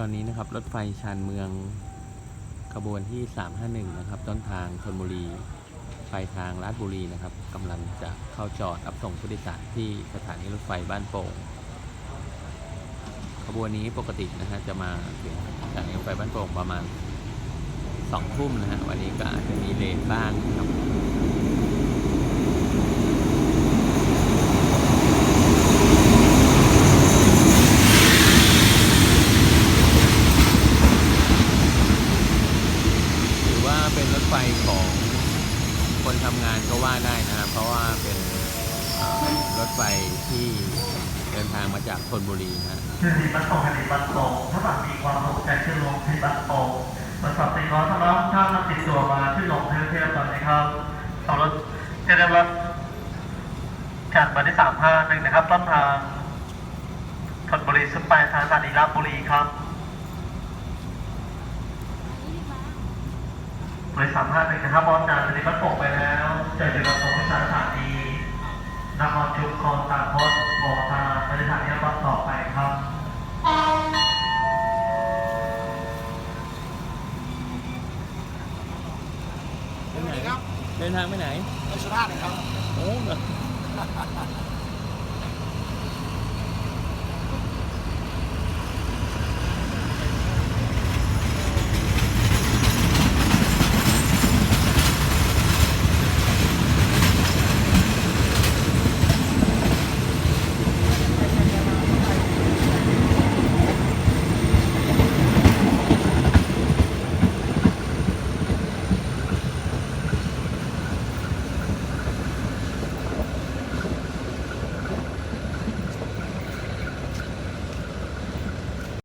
ตอนนี้นะครับรถไฟชานเมืองขบวนที่ 351 นะครับ ต้นทางชนบุรี ไปทางราชบุรีนะครับกำลังจะเข้าจอดรับส่งผู้โดยสารที่สถานีรถไฟบ้านโป่งขบวนนี้ปกตินะฮะจะมาถึงสถานีรถไฟบ้านโป่งประมาณสองทุ่มนะฮะวันนี้ก็อาจจะมีเลทบ้างนะครับ ถือว่าเป็น รถไฟของคนทำงานก็ว่าได้นะครับ เพราะว่าเป็นรถไฟที่เดินทางมาจากธนบุรีนะฮะคือที่บัตโตกับที่บัตโตถ้าบัตมีความสนใจชื่อลงที่บัตโตตรวจสอบสิ่งขอสำหรับท่านนำติดตัวมาที่ลงเทเทียบก่อนนะครับสำหรับจะได้รับจากบัตรที่สามห้าหนึ่งนะครับต้นทางธนบุรีสุดไปทางสถานีราชบุรีครับ บริษัทห้าหนึ่งนะครับบอลจากสถานีบัตโตไปแล้วเจอจุดประสงค์สถานีนครชุมพรตากพดโบทางบริษัทนี้บัตต่อไปครับไปไหนเดินทางไปไหน ไปสุราษฎร์นะครับ โอ้เหรอ